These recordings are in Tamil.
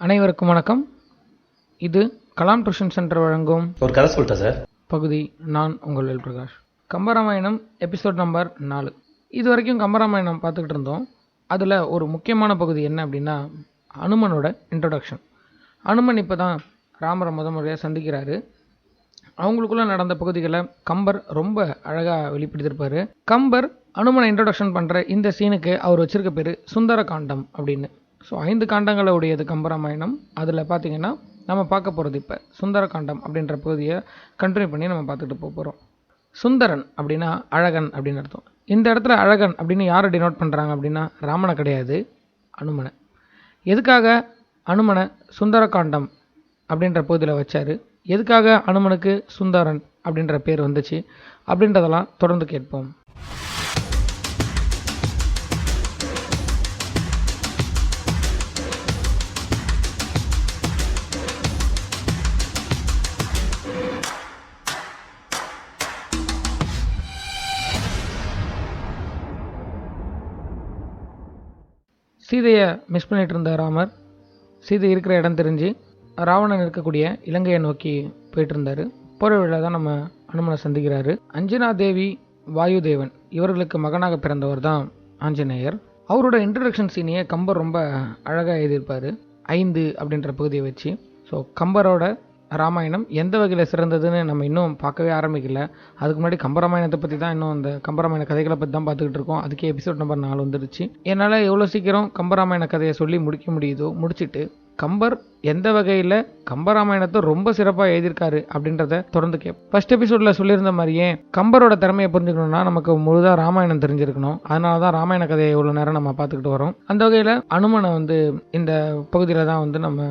அனைவருக்கும் வணக்கம். இது கலாம் டியூஷன் சென்டர் வழங்கும் ஒரு கதை சொல்லிட்டா சார்? பகுதி நான் உங்கள் வேல் பிரகாஷ். கம்பராமாயணம் எபிசோட் நம்பர் நாலு. இது வரைக்கும் கம்பராமாயணம் பார்த்துக்கிட்டு இருந்தோம். அதில் ஒரு முக்கியமான பகுதி என்ன அப்படின்னா அனுமனோட இன்ட்ரடக்ஷன் அனுமன் இப்போ தான் ராமரை முத முறையாக சந்திக்கிறாரு. அவங்களுக்குள்ள நடந்த பகுதிகளை கம்பர் ரொம்ப அழகாக வெளிப்படுத்தியிருப்பாரு. கம்பர் அனுமனை இன்ட்ரடக்ஷன் பண்ணுற இந்த சீனுக்கு அவர் வச்சிருக்க பேர் சுந்தர காண்டம் அப்படின்னு. ஸோ ஐந்து காண்டங்களை உடையது கம்பராமாயணம். அதில் பார்த்திங்கன்னா நம்ம பார்க்க போகிறது இப்போ சுந்தர காண்டம் அப்படின்ற பகுதியை கண்டினியூ பண்ணி நம்ம பார்த்துட்டு போக போகிறோம் சுந்தரன் அப்படின்னா அழகன் அப்படின்னு அர்த்தம். இந்த இடத்துல அழகன் அப்படின்னு யாரை டினோட் பண்ணுறாங்க அப்படின்னா ராமனை கிடையாது அனுமனை. எதுக்காக அனுமனை சுந்தரகாண்டம் அப்படின்ற பகுதியில் வச்சார்? எதுக்காக அனுமனுக்கு சுந்தரன் அப்படின்ற பேர் வந்துச்சு? அப்படின்றதெல்லாம் தொடர்ந்து கேட்போம். சீதையை மிஸ் பண்ணிட்டு இருந்த ராமர் சீதை இருக்கிற இடம் தெரிஞ்சு ராவணன் இருக்கக்கூடிய இலங்கையை நோக்கி போயிட்டு இருந்தார். போகிற வழியில் தான் நம்ம அனுமனை சந்திக்கிறாரு. அஞ்சனா தேவி வாயுதேவன் இவர்களுக்கு மகனாக பிறந்தவர் தான் ஆஞ்சநேயர். அவரோட இன்ட்ரடக்ஷன் சீனியை கம்பர் ரொம்ப அழகாக எழுதியிருப்பார். ஐந்து அப்படின்ற பகுதியை வச்சு. ஸோ கம்பரோட ராமாயணம் எந்த வகையில் சிறந்ததுன்னு நம்ம இன்னும் பார்க்கவே ஆரம்பிக்கல. அதுக்கு முன்னாடி கம்பராமாயணத்தை பற்றி தான் இன்னும் அந்த கம்பராமாயண கதைகளை பற்றி தான் பார்த்துக்கிட்டு இருக்கோம். அதுக்கே எபிசோட் நம்பர் நாலு வந்துருச்சு என்னால் எவ்வளோ சீக்கிரம் கம்பராமாயண கதையை சொல்லி முடிக்க முடியுதோ முடிச்சுட்டு கம்பர் எந்த வகையில் கம்பராமாயணத்தை ரொம்ப சிறப்பாக எழுதியிருக்காரு அப்படின்றத தொடர்ந்து கேப் ஃபர்ஸ்ட் எபிசோடில் சொல்லியிருந்த மாதிரியே கம்பரோட திறமையை புரிஞ்சுக்கணும்னா நமக்கு முழுதாக ராமாயணம் தெரிஞ்சிருக்கணும். அதனால தான் ராமாயண கதையை இவ்வளோ நேரம் நம்ம பார்த்துக்கிட்டு வரோம். அந்த வகையில் அனுமனை வந்து இந்த பகுதியில் தான் வந்து நம்ம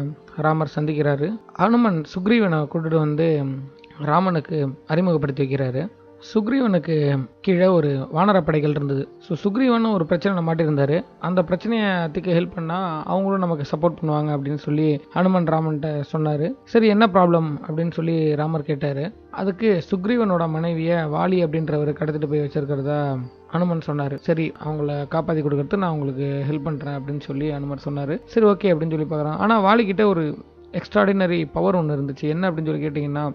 ராமர் சந்திக்கிறாரு. அனுமன் சுக்ரீவனை கூட்டுட்டு வந்து ராமனுக்கு அறிமுகப்படுத்தி வைக்கிறாரு. சுக்ரீவனுக்கு கீழே ஒரு வானரப்படைகள் இருந்தது. ஸோ சுக்ரீவன் ஒரு பிரச்சனை மாட்டியிருந்தாரு அந்த பிரச்சனையை திக்க ஹெல்ப் பண்ணால் அவங்களும் நமக்கு சப்போர்ட் பண்ணுவாங்க அப்படின்னு சொல்லி ஹனுமன் ராமன்கிட்ட சொன்னார். சரி என்ன ப்ராப்ளம் அப்படின்னு சொல்லி ராமர் கேட்டார். அதுக்கு சுக்ரீவனோட மனைவியை வாலி அப்படின்றவர் கடத்திட்டு போய் வச்சிருக்கிறதா அனுமன் சொன்னார். சரி அவங்கள காப்பாற்றி கொடுக்கறது நான் உங்களுக்கு ஹெல்ப் பண்ணுறேன் அப்படின்னு சொல்லி அனுமன் சொன்னார். சரி ஓகே அப்படின்னு சொல்லி பார்க்குறான். ஆனால் வாலிக்கிட்ட ஒரு எக்ஸ்ட்ராடினரி பவர் ஒன்று இருந்துச்சு. என்ன அப்படின்னு சொல்லி கேட்டிங்கன்னா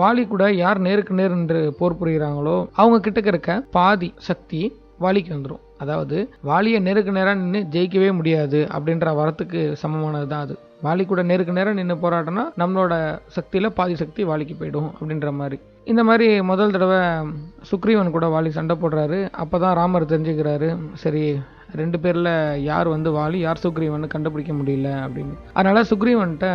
வாலி கூட யார் நேருக்கு நேர் என்று போர் புரிகிறாங்களோ அவங்க கிட்டக்க இருக்க பாதி சக்தி வாலிக்கு வந்துடும் அதாவது வாலியை நேருக்கு நேராக நின்று ஜெயிக்கவே முடியாது அப்படின்ற வரத்துக்கு சமமானது தான் அது. வாலி கூட நேருக்கு நேராக நின்று போராட்டம்னா நம்மளோட சக்தியில் பாதி சக்தி வாலிக்கு போயிடும் அப்படின்ற மாதிரி. இந்த மாதிரி முதல் தடவை சுக்ரீவன் கூட வாலி சண்டை போடுறாரு. அப்போ தான் ராமர் தெரிஞ்சுக்கிறாரு சரி ரெண்டு பேரில் யார் வந்து வாலி யார் சுக்ரீவன் கண்டுபிடிக்க முடியல அப்படின்னு. அதனால் சுக்ரீவன்கிட்ட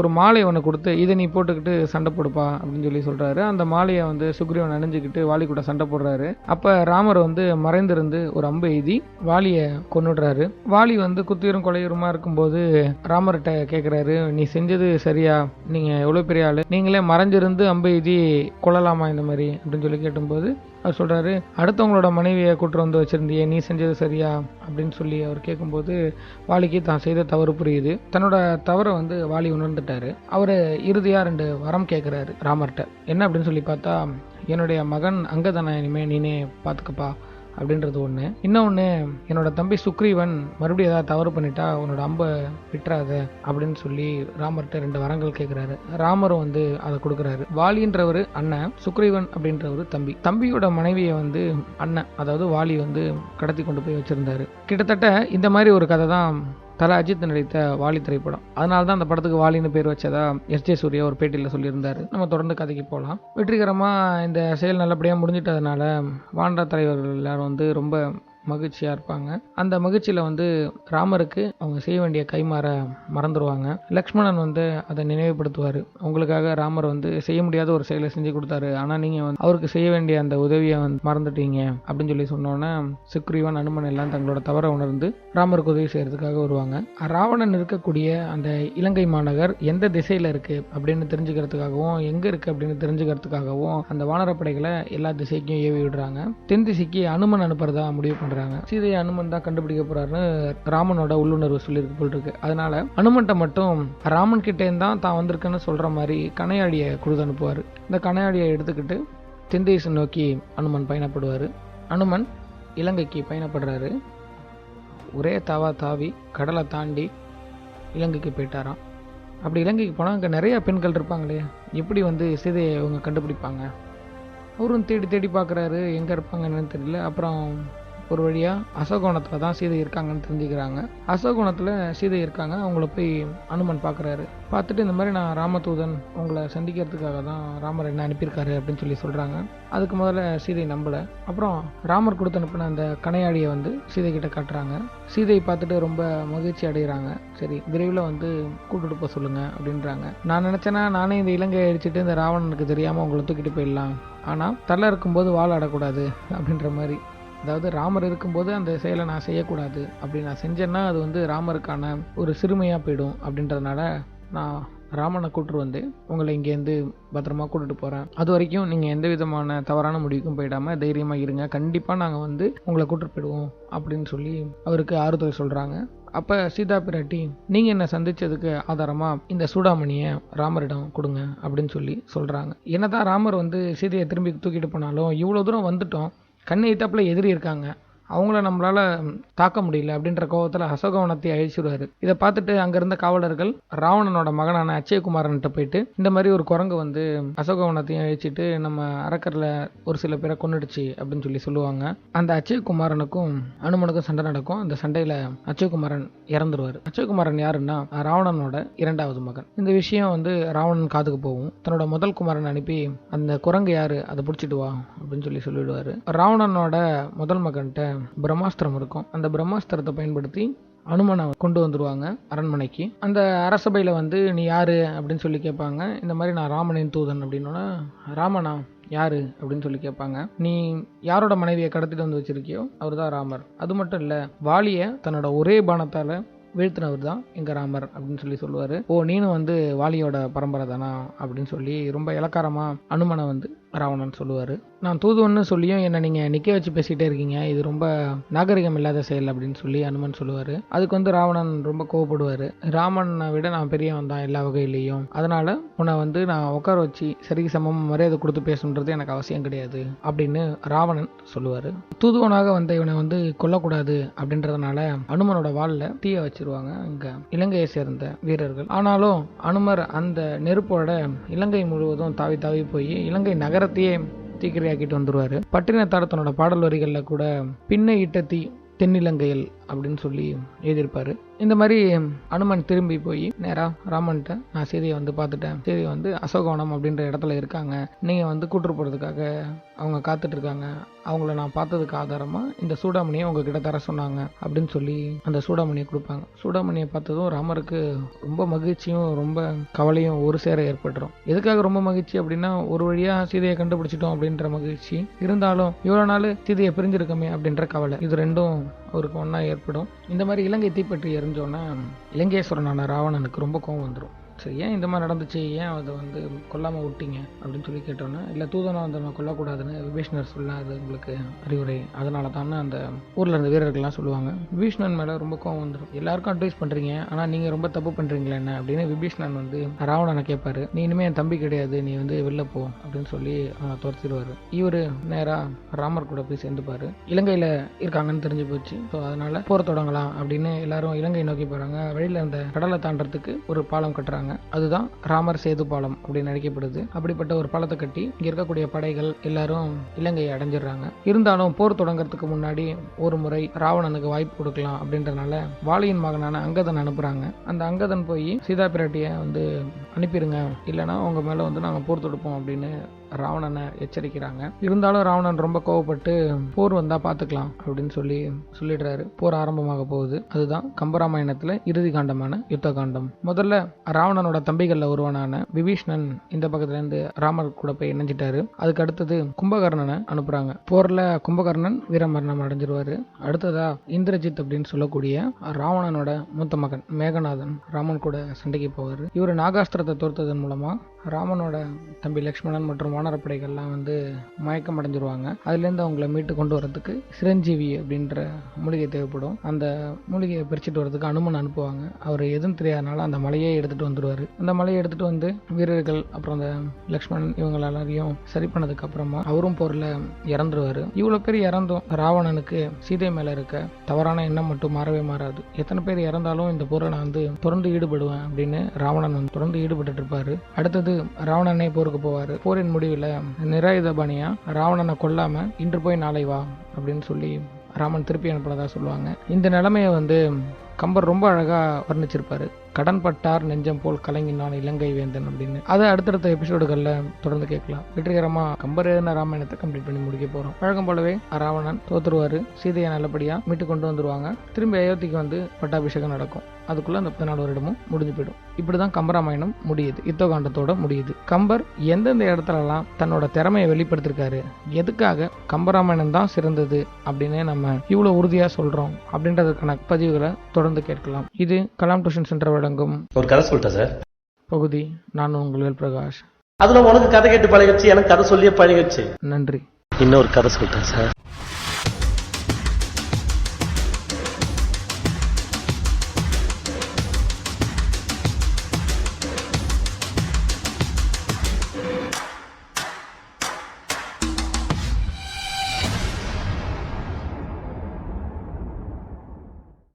ஒரு மாலை ஒன்று கொடுத்து இதை நீ போட்டுக்கிட்டு சண்டை போடுப்பா அப்படின்னு சொல்லி சொல்கிறாரு அந்த மாலையை வந்து சுக்ரீவன் அணிஞ்சுக்கிட்டு வாலி கூட சண்டை போடுறாரு. அப்போ ராமர் வந்து மறைந்திருந்து ஒரு அம்பு எய்தி வாலியை கொண்டுடுறாரு வாலி வந்து குத்தியரும் கொலையுருமா இருக்கும்போது ராமர்கிட்ட கேட்குறாரு நீ செஞ்சது சரியா? நீங்கள் எவ்வளோ பெரிய ஆள். நீங்களே மறைஞ்சிருந்து அம்பு எய்தி கொள்ளலாமா இந்த மாதிரி? அப்படின்னு சொல்லி கேட்டும்போது அவர் சொல்கிறாரு அடுத்தவங்களோட மனைவியை கூட்டு வந்து வச்சுருந்தியே நீ செஞ்சது சரியா? அப்படின்னு சொல்லி அவர் கேட்கும்போது வாலிக்கு தான் செய்த தவறு புரியுது. தன்னோட தவறை வந்து வாலி உணர்ந்துட்டாரு. அவர் இறுதியாக ரெண்டு வரம் கேட்குறாரு ராமர்கிட்ட என்ன அப்படின்னு சொல்லி பார்த்தா என்னுடைய மகன் அங்கதனை இனிமே நீனே பார்த்துக்கப்பா அப்படின்றது ஒன்று இன்னொன்று என்னோட தம்பி சுக்ரீவன் மறுபடியும் ஏதாவது தவறு பண்ணிட்டா உன்னோட அம்பை விட்டுறாத அப்படின்னு சொல்லி ராமர்கிட்ட ரெண்டு வரங்கள் கேட்குறாரு ராமரும் வந்து அதை கொடுக்குறாரு. வாலின்றவர் அண்ணன் சுக்ரீவன் அப்படின்றவர் தம்பி. தம்பியோட மனைவியை வந்து அண்ணன் அதாவது வாலி வந்து கடத்தி கொண்டு போய் வச்சிருந்தாரு. கிட்டத்தட்ட இந்த மாதிரி ஒரு கதை தான் தல அஜித் நடித்த வாலி திரைப்படம். அதனால தான் அந்த படத்துக்கு வாலின்னு பேர் வச்சதா எஸ் ஜே சூர்யா ஒரு பேட்டியில் சொல்லியிருந்தார். நம்ம தொடர்ந்து கதைக்கு போகலாம் வெற்றிகரமாக இந்த செயல் நல்லபடியாக முடிஞ்சிட்டதுனால வாண்டா தலைவர்கள் எல்லாரும் வந்து ரொம்ப மகிழ்ச்சியாக இருப்பாங்க. அந்த மகிழ்ச்சியில் வந்து ராமருக்கு அவங்க செய்ய வேண்டிய கைமாற மறந்துடுவாங்க லக்ஷ்மணன் வந்து அதை நினைவுபடுத்துவார். உங்களுக்காக ராமர் வந்து செய்ய முடியாத ஒரு செயலை செஞ்சு கொடுத்தாரு. ஆனால் நீங்கள் வந்து அவருக்கு செய்ய வேண்டிய அந்த உதவியை வந்து மறந்துட்டீங்க அப்படின்னு சொல்லி சொன்னோன்னே சுக்ரீவன் அனுமன் எல்லாம் தங்களோட தவறை உணர்ந்து ராமருக்கு உதவி செய்கிறதுக்காக வருவாங்க. ராவணன் இருக்கக்கூடிய அந்த இலங்கை மாநகர் எந்த திசையில் இருக்குது அப்படின்னு தெரிஞ்சுக்கிறதுக்காகவும் எங்கே இருக்குது அப்படின்னு தெரிஞ்சுக்கிறதுக்காகவும் அந்த வானரப்படைகளை எல்லா திசைக்கும் ஏவி விடுறாங்க. தென் திசைக்கு அனுமன் அனுப்புறதா முடிவு பண்ணுறாங்க சீதையை அனுமன் தான் கண்டுபிடிக்க போகிறாருன்னு ராமனோட உள்ளுணர்வு சொல்லியிருக்கு போல் இருக்கு அதனால அனுமன்ட்ட மட்டும் ராமன் கிட்டே தான் தான் வந்திருக்குன்னு சொல்கிற மாதிரி கனையாடியை கொடுத்து அனுப்புவார். இந்த கனையாடியை எடுத்துக்கிட்டு தென்தேசம் நோக்கி அனுமன் பயணப்படுவார். அனுமன் இலங்கைக்கு பயணப்படுறாரு. ஒரே தாவா தாவி கடலை தாண்டி இலங்கைக்கு போயிட்டாராம். அப்படி இலங்கைக்கு போனால் அங்கே நிறைய பெண்கள் இருப்பாங்களே எப்படி வந்து சீதையை இவங்க கண்டுபிடிப்பாங்க? அவரும் தேடி தேடி பார்க்குறாரு எங்கே இருப்பாங்க என்னன்னு தெரியல. அப்புறம் ஒரு வழியாக அசோகோணத்தில் தான் சீதை இருக்காங்கன்னு தெரிஞ்சுக்கிறாங்க. அசோகோணத்தில் சீதை இருக்காங்க. அவங்கள போய் அனுமன் பார்க்குறாரு பார்த்துட்டு இந்த மாதிரி நான் ராமதூதன் உங்களை சந்திக்கிறதுக்காக தான் ராமர் என்ன அனுப்பியிருக்காரு அப்படின்னு சொல்லி சொல்கிறாங்க அதுக்கு முதல்ல சீதை நம்பலை. அப்புறம் ராமர் கொடுத்து அனுப்பின அந்த கனையாடியை வந்து சீதை கிட்ட காட்டுறாங்க. சீதையை பார்த்துட்டு ரொம்ப மகிழ்ச்சி அடைகிறாங்க. சரி விரைவில் வந்து கூட்டுட்டு போக சொல்லுங்கள் அப்படின்றாங்க. நான் நினச்சேன்னா நானே இந்த இலங்கையை அடிச்சுட்டு இந்த ராவணனுக்கு தெரியாமல் உங்களை தூக்கிட்டு போயிடலாம். ஆனால் தள்ள இருக்கும்போது வாழ அடக்கூடாது அப்படின்ற மாதிரி அதாவது ராமர் இருக்கும்போது அந்த செயலை நான் செய்யக்கூடாது. அப்படி நான் செஞ்சேன்னா அது வந்து ராமருக்கான ஒரு சிறுமையாக போயிடும் அப்படின்றதுனால நான் ராமனை கூட்டு வந்து உங்களை இங்கேருந்து பத்திரமா கூட்டிட்டு போகிறேன் அது வரைக்கும் நீங்கள் எந்த விதமான தவறான முடிவுக்கும் போயிடாம தைரியமாக இருங்க. கண்டிப்பாக நாங்கள் வந்து உங்களை கூட்டிட்டு போயிடுவோம் அப்படின்னு சொல்லி அவருக்கு ஆறுதல் சொல்கிறாங்க அப்போ சீதா பிராட்டி நீங்கள் என்னை சந்திச்சதுக்கு ஆதாரமாக இந்த சூடாமணியை ராமரிடம் கொடுங்க அப்படின்னு சொல்லி சொல்கிறாங்க என்னதான் ராமர் வந்து சீதையை திரும்பி தூக்கிட்டு போனாலும் இவ்வளோ தூரம் வந்துட்டோம். கண்ணை எத்தாப்புல எதிரி இருக்காங்க அவங்கள நம்மளால தாக்க முடியல அப்படின்ற கோபத்தில் அசோகவனத்தை அழிச்சிடுவாரு. இதை பார்த்துட்டு அங்கிருந்த காவலர்கள் ராவணனோட மகனான அச்சயகுமாரன்கிட்ட போயிட்டு இந்த மாதிரி ஒரு குரங்கு வந்து அசோகவனத்தையும் அழிச்சிட்டு நம்ம அரக்கரில் ஒரு சில பேரை கொன்னுடுச்சு அப்படின்னு சொல்லி சொல்லுவாங்க. அந்த அச்சயகுமாரனுக்கும் அனுமனுக்கும் சண்டை நடக்கும். அந்த சண்டையில அச்சயகுமாரன் இறந்துருவார். அச்சயகுமாரன் யாருன்னா ராவணனோட இரண்டாவது மகன். இந்த விஷயம் வந்து ராவணன் காதுக்கு போகும். தன்னோட முதல் குமாரன் அனுப்பி அந்த குரங்கு யாரு? அதை பிடிச்சிட்டு வா அப்படின்னு சொல்லி சொல்லிடுவாரு. ராவணனோட முதல் மகன்கிட்ட பிரம்மாஸ்திரம் இருக்கும். அந்த பிரம்மாஸ்திரத்தை பயன்படுத்தி அனுமனை கொண்டு வந்துடுவாங்க அரண்மனைக்கு. அந்த அரசபையில் வந்து நீ யாரு? அப்படின்னு சொல்லி கேட்பாங்க. இந்த மாதிரி நான் ராமனின் தூதன் அப்படின்னோன்னா ராமனா? யாரு? அப்படின்னு சொல்லி கேட்பாங்க. நீ யாரோட மனைவியை கடத்திட்டு வந்து வச்சிருக்கியோ அவர் தான் ராமர். அது மட்டும் இல்லை வாலியை தன்னோட ஒரே பானத்தால் வீழ்த்தினவர் தான் எங்கள் ராமர் அப்படின்னு சொல்லி சொல்லுவார். ஓ நீனும் வந்து வாலியோட பரம்பரை தானா? அப்படின்னு சொல்லி ரொம்ப இலக்காரமாக அனுமனை வந்து ராவணன் சொல்லுவார். நான் தூதுவன்னு சொல்லியும் என்னை நீங்கள் நிற்க வச்சு பேசிகிட்டே இருக்கீங்க. இது ரொம்ப நாகரிகம் இல்லாத செயல் அப்படின்னு சொல்லி அனுமன் சொல்லுவார். அதுக்கு வந்து ராவணன் ரொம்ப கோவப்படுவார். ராமனை விட நான் பெரியவன் தான் எல்லா வகையிலையும். அதனால் உன்னை வந்து நான் உட்கார வச்சு சரிக்கு சமம் மரியாதை கொடுத்து பேசணுன்றது எனக்கு அவசியம் கிடையாது அப்படின்னு ராவணன் சொல்லுவார். தூதுவனாக வந்த இவனை வந்து கொல்லக்கூடாது அப்படின்றதுனால அனுமனோட வாளில் தீயை வச்சிருவாங்க இங்கே இலங்கையை சேர்ந்த வீரர்கள். ஆனாலும் அனுமர் அந்த நெருப்போட இலங்கை முழுவதும் தாவி தாவி போய் இலங்கை நகரத்தையே தீக்கிரையாக்கிட்டு வந்துடுவார் பட்டினத்தார் தன்னோட பாடல் வரிகளில் கூட பின்னை இட்ட தீ தென்னிலங்கையில் அப்படின்னு சொல்லி எழுதியிருப்பாரு. இந்த மாதிரி அனுமன் திரும்பி போய் நேராக ராமன்கிட்ட நான் சீதையை வந்து பார்த்துட்டேன். சீதை வந்து அசோகவனம் அப்படின்ற இடத்துல இருக்காங்க. நீங்கள் வந்து கூட்டு போகிறதுக்காக அவங்க காத்துட்டு இருக்காங்க அவங்கள நான் பார்த்ததுக்கு ஆதாரமாக இந்த சூடாமணியை உங்ககிட்ட தர சொன்னாங்க அப்படின்னு சொல்லி அந்த சூடாமணியை கொடுப்பாங்க. சூடாமணியை பார்த்ததும் ராமருக்கு ரொம்ப மகிழ்ச்சியும் ரொம்ப கவலையும் ஒரு சேர ஏற்பட்டுரும். எதுக்காக ரொம்ப மகிழ்ச்சி? அப்படின்னா ஒரு வழியாக சீதையை கண்டுபிடிச்சிட்டோம் அப்படின்ற மகிழ்ச்சி. இருந்தாலும் இவ்வளோ நாள் சீதையை பிரிஞ்சிருக்கமே அப்படின்ற கவலை. இது ரெண்டும் அவருக்கு ஒன்றா ஏற்படும். இந்த மாதிரி இலங்கை தீப்பற்றி எரிஞ்சோன்னா இலங்கேஸ்வரனான ராவணனுக்கு ரொம்ப கோவம் வந்துடும் சரி ஏன் இந்த மாதிரி நடந்துச்சு? ஏன் அதை வந்து கொல்லாமல் விட்டீங்க? அப்படின்னு சொல்லி கேட்டோன்னே இல்லை தூதனை வந்து நம்ம கொல்லக்கூடாதுன்னு விபீஷ்ணர் சொல்ல அது உங்களுக்கு அறிவுரை. அதனால தான் அந்த ஊரில் இருந்த வீரர்கள்லாம் சொல்லுவாங்க. விபீஷ்ணன் மேலே ரொம்ப கோவம் வந்துடும் எல்லாருக்கும் அட்வைஸ் பண்ணுறீங்க ஆனால் நீங்கள் ரொம்ப தப்பு பண்ணுறீங்களா என்ன? அப்படின்னு விபீஷ்ணன் வந்து ராவணனை கேட்பாரு நீ இனிமே என் தம்பி கிடையாது. நீ வந்து வெளில போ. அப்படின்னு சொல்லி அவனை துரத்திடுவார். இவர் நேராக ராமர் கூட போய் சேர்ந்துப்பார். இலங்கையில் இருக்காங்கன்னு தெரிஞ்சு போச்சு. ஸோ அதனால் போர் தொடங்கலாம் அப்படின்னு எல்லாரும் இலங்கை நோக்கி போகிறாங்க வழியில் அந்த கடலை தாண்டறதுக்கு ஒரு பாலம் கட்டுறாங்க. அதுதான் ராமர் சேது பாலம் அப்படின்னு அழைக்கப்படுது. அப்படிப்பட்ட ஒரு பாலத்தை கட்டி இங்கே இருக்கக்கூடிய படைகள் எல்லாரும் இலங்கையை அடைஞ்சிடுறாங்க. இருந்தாலும் போர் தொடங்குறதுக்கு முன்னாடி ஒரு முறை ராவணனுக்கு வாய்ப்பு கொடுக்கலாம் அப்படின்றனால வாலியின் மகனான அங்கதன் அனுப்புறாங்க. அந்த அங்கதன் போய் சீதா பிராட்டியை வந்து அனுப்பிடுங்க இல்லைன்னா உங்கள் மேலே வந்து நாங்கள் போர் தொடுப்போம் அப்படின்னு ராவணனை எச்சரிக்கிறாங்க. இருந்தாலும் ராவணன் ரொம்ப கோவப்பட்டு போர் வந்தா பாத்துக்கலாம் அப்படின்னு சொல்லி சொல்லிடுறாரு. போர் ஆரம்பமாக போகுது. அதுதான் கம்பராமாயணத்துல இறுதி காண்டமான யுத்த காண்டம் முதல்ல ராவணனோட தம்பிகள்ல ஒருவனான விபீஷ்ணன் இந்த பக்கத்துல இருந்து ராமர் கூட போய் இணைஞ்சிட்டாரு. அதுக்கு அடுத்தது கும்பகர்ணனை அனுப்புறாங்க. போர்ல கும்பகர்ணன் வீரமரணம் அடைஞ்சிருவாரு. அடுத்ததா இந்திரஜித் அப்படின்னு சொல்லக்கூடிய ராவணனோட மூத்த மகன் மேகநாதன். ராமன் கூட சண்டைக்கு போவாரு. இவர் நாகாஸ்திரத்தை தோர்த்ததன் மூலமா ராமனோட தம்பி லக்ஷ்மணன் மற்றும் வானரப்படைகள்லாம் வந்து மயக்கம் அடைஞ்சிருவாங்க அதுலேருந்து அவங்கள மீட்டு கொண்டு வரதுக்கு சிரஞ்சீவி அப்படின்ற மூலிகை தேவைப்படும். அந்த மூலிகையை பிரிச்சுட்டு வரதுக்கு அனுமன் அனுப்புவாங்க. அவர் எதுவும் தெரியாதனால அந்த மலையே எடுத்துகிட்டு வந்துடுவார் அந்த மலையை எடுத்துகிட்டு வந்து வீரர்கள் அப்புறம் அந்த லக்ஷ்மணன் இவங்க எல்லாரையும் சரி பண்ணதுக்கு அப்புறமா அவரும் போரில் இறந்துருவார். இவ்வளோ பேர் இறந்தும் ராவணனுக்கு சீதை மேலே இருக்க தவறான எண்ணம் மட்டும் மாறவே மாறாது. எத்தனை பேர் இறந்தாலும் இந்த போரை நான் வந்து தொடர்ந்து ஈடுபடுவேன் அப்படின்னு ராவணன் வந்து தொடர்ந்து ஈடுபட்டு இருப்பார். அடுத்தது ராவணனே போருக்கு போவார். போரின் முடிவில் நிராயுதபாணியா ராவணனை கொல்லாம இன்று போய் நாளை வா அப்படின்னு சொல்லி ராமன் திருப்பி அனுப்புனதா சொல்லுவாங்க. இந்த நிலைமையை வந்து கம்பர் ரொம்ப அழகாக வர்ணிச்சிருப்பாரு. கடன் பட்டார் நெஞ்சம் போல் கலங்கினான் இலங்கை வேந்தன் அப்படின்னு. அதை அடுத்தடுத்த எபிசோடுகளில் தொடர்ந்து கேட்கலாம். வெற்றிகரமாக கம்பர் எழுதின ராமாயணத்தை கம்ப்ளீட் பண்ணி முடிக்க போகிறோம் வழக்கம் போலவே ராவணன் தோத்துருவார். சீதையை நல்லபடியாக மீட்டு கொண்டு வந்துருவாங்க. திரும்பி அயோத்திக்கு வந்து பட்டாபிஷேகம் நடக்கும். அதுக்குள்ளே அந்த பதினாலு வருடமும் முடிஞ்சு போயிடும். இப்படி தான் கம்பராமாயணம் முடியுது. யுத்தகாண்டத்தோட முடியுது. கம்பர் எந்தெந்த இடத்துலலாம் தன்னோட திறமையை வெளிப்படுத்திருக்காரு? எதுக்காக கம்பராமாயணம் தான் சிறந்தது? அப்படின்னு நம்ம இவ்வளோ உறுதியாக சொல்கிறோம் அப்படின்றதுக்கான பதிவுகளை தொடர்ந்து கேட்கலாம். இது கலாம் டியூஷன் சென்டர் வழங்கும் ஒரு கதை சொல்லிட்டேன் சார். பகுதி. நான் உங்கள் பிரகாஷ் அதுல உனக்கு கதை கேட்டு பழகிடுச்சு எனக்கு கதை சொல்லியே பழகிடுச்சு. நன்றி. இன்னொரு கதை சொல்லிட்டேன் சார்.